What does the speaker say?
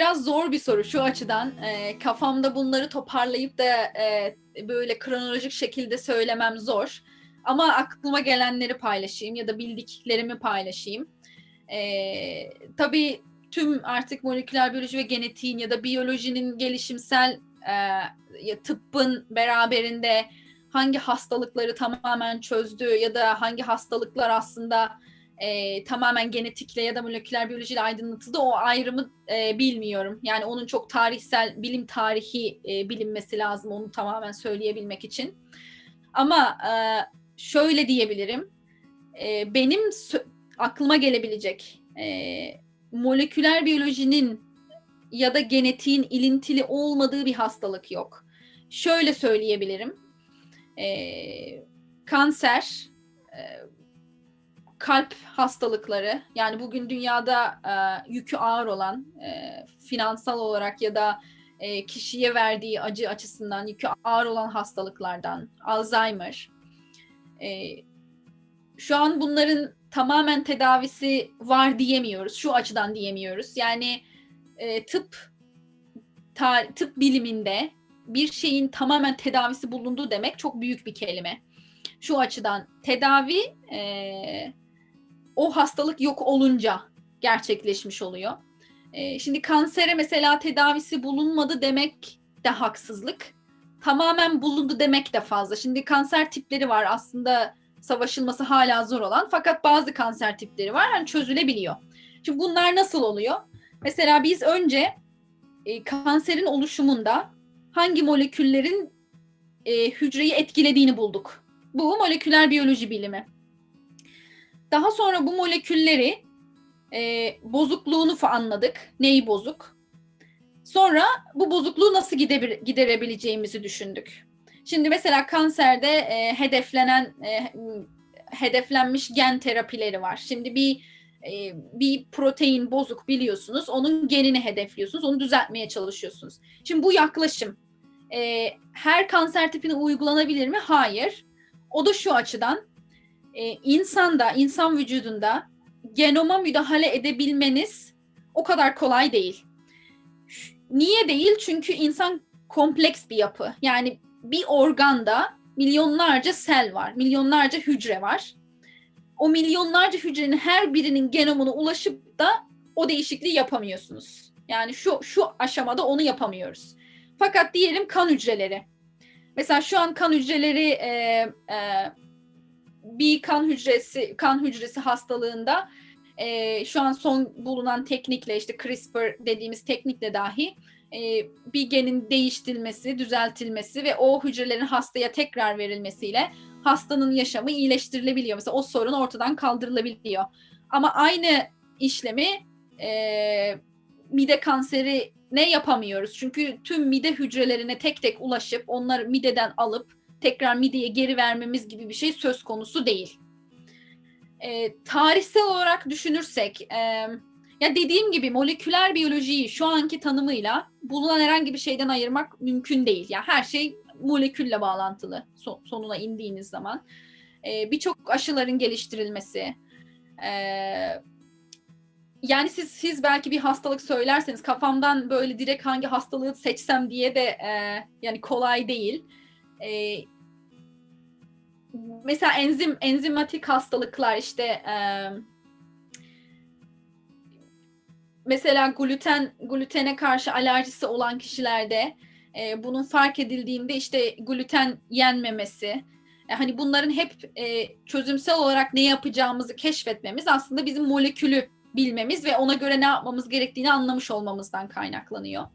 biraz zor bir soru şu açıdan. E, kafamda bunları toparlayıp da e, böyle kronolojik şekilde söylemem zor. Ama aklıma gelenleri paylaşayım ya da bildiklerimi paylaşayım. E, tabii tüm artık moleküler biyoloji ve genetiğin ya da biyolojinin gelişimsel e, tıbbın beraberinde hangi hastalıkları tamamen çözdü ya da hangi hastalıklar aslında e, tamamen genetikle ya da moleküler biyolojiyle aydınlatıldı o ayrımı e, bilmiyorum. Yani onun çok tarihsel bilim tarihi e, bilinmesi lazım onu tamamen söyleyebilmek için. Ama e, şöyle diyebilirim. E, benim aklıma gelebilecek e, moleküler biyolojinin ya da genetiğin ilintili olmadığı bir hastalık yok. Şöyle söyleyebilirim. E, kanser, e, kalp hastalıkları, yani bugün dünyada e, yükü ağır olan, e, finansal olarak ya da e, kişiye verdiği acı açısından yükü ağır olan hastalıklardan, Alzheimer. E, şu an bunların tamamen tedavisi var diyemiyoruz. Şu açıdan diyemiyoruz. Yani e, tıp ta, tıp biliminde bir şeyin tamamen tedavisi bulundu demek çok büyük bir kelime. Şu açıdan tedavi e, o hastalık yok olunca gerçekleşmiş oluyor. E, şimdi kansere mesela tedavisi bulunmadı demek de haksızlık. Tamamen bulundu demek de fazla. Şimdi kanser tipleri var aslında savaşılması hala zor olan fakat bazı kanser tipleri var hani çözülebiliyor. Şimdi bunlar nasıl oluyor? Mesela biz önce e, kanserin oluşumunda hangi moleküllerin e, hücreyi etkilediğini bulduk. Bu moleküler biyoloji bilimi. Daha sonra bu molekülleri e, bozukluğunu anladık. Neyi bozuk? Sonra bu bozukluğu nasıl giderebileceğimizi düşündük. Şimdi mesela kanserde e, hedeflenen e, hedeflenmiş gen terapileri var. Şimdi bir e, bir protein bozuk biliyorsunuz. Onun genini hedefliyorsunuz. Onu düzeltmeye çalışıyorsunuz. Şimdi bu yaklaşım e, her kanser tipine uygulanabilir mi? Hayır. O da şu açıdan e, insanda, insan vücudunda genoma müdahale edebilmeniz o kadar kolay değil. Niye değil? Çünkü insan kompleks bir yapı. Yani bir organda milyonlarca sel var, milyonlarca hücre var. O milyonlarca hücrenin her birinin genomuna ulaşıp da o değişikliği yapamıyorsunuz. Yani şu şu aşamada onu yapamıyoruz. Fakat diyelim kan hücreleri. Mesela şu an kan hücreleri e, e, bir kan hücresi kan hücresi hastalığında e, şu an son bulunan teknikle işte CRISPR dediğimiz teknikle dahi e, bir genin değiştirilmesi, düzeltilmesi ve o hücrelerin hastaya tekrar verilmesiyle hastanın yaşamı iyileştirilebiliyor. Mesela o sorun ortadan kaldırılabiliyor. Ama aynı işlemi e, mide kanseri ne yapamıyoruz? Çünkü tüm mide hücrelerine tek tek ulaşıp onları mideden alıp tekrar mideye geri vermemiz gibi bir şey söz konusu değil. E, tarihsel olarak düşünürsek, e, ya dediğim gibi moleküler biyolojiyi şu anki tanımıyla bulunan herhangi bir şeyden ayırmak mümkün değil. Yani her şey molekülle bağlantılı son, sonuna indiğiniz zaman. E, Birçok aşıların geliştirilmesi, e, yani siz siz belki bir hastalık söylerseniz kafamdan böyle direkt hangi hastalığı seçsem diye de e, yani kolay değil. E, mesela enzim enzimatik hastalıklar işte e, mesela gluten glutene karşı alerjisi olan kişilerde e, bunun fark edildiğinde işte gluten yenmemesi e, hani bunların hep e, çözümsel olarak ne yapacağımızı keşfetmemiz aslında bizim molekülü bilmemiz ve ona göre ne yapmamız gerektiğini anlamış olmamızdan kaynaklanıyor.